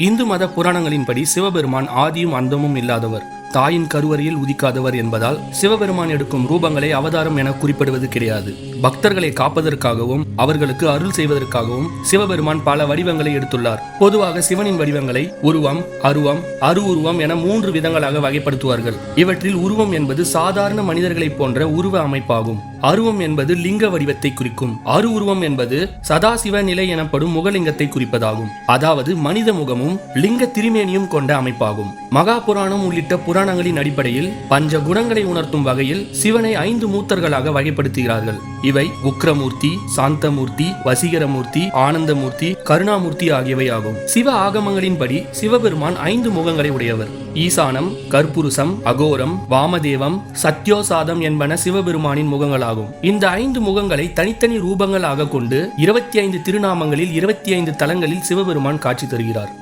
இந்து மத புராணங்களின்படி சிவபெருமான் ஆதியும் அந்தமும் இல்லாதவர். தாயின் கருவறையில் உதிக்காதவர் என்பதால் சிவபெருமான் எடுக்கும் ரூபங்களை அவதாரம் என குறிப்பிடுவது கிடையாது. பக்தர்களை காப்பதற்காகவும் அவர்களுக்கு அருள் செய்வதற்காகவும் சிவபெருமான் பல வடிவங்களை எடுத்துள்ளார். பொதுவாக சிவனின் வடிவங்களை உருவம் அருவம் அரு உருவம் என மூன்று விதங்களாக வகைப்படுத்துவார்கள். இவற்றில் உருவம் என்பது சாதாரண மனிதர்களைப் போன்ற உருவ அமைப்பாகும். அருவம் என்பது லிங்க வடிவத்தை குறிக்கும். அரு உருவம் என்பது சதாசிவ நிலை எனப்படும் முகலிங்கத்தை குறிப்பதாகும். அதாவது மனித முகமும் லிங்க திருமேனியும் கொண்ட அமைப்பாகும். மகா புராணம் உள்ளிட்ட புராணங்களின் அடிப்படையில் பஞ்ச குணங்களை உணர்த்தும் வகையில் சிவனை ஐந்து மூத்தர்களாக வகைப்படுத்துகிறார்கள். இவை உக்ரமூர்த்தி சாந்தமூர்த்தி வசீகரமூர்த்தி ஆனந்தமூர்த்தி கருணாமூர்த்தி ஆகியவை ஆகும். சிவ ஆகமங்களின்படி சிவபெருமான் ஐந்து முகங்களை உடையவர். ஈசானம் கற்புருஷம் அகோரம் வாமதேவம் சத்யோசாதம் என்பன சிவபெருமானின் முகங்களாகும் இந்த ஐந்து முகங்களை தனித்தனி ரூபங்களாக கொண்டு இருபத்தி ஐந்து திருநாமங்களில் இருபத்தி ஐந்து தலங்களில் சிவபெருமான் காட்சி தருகிறார்.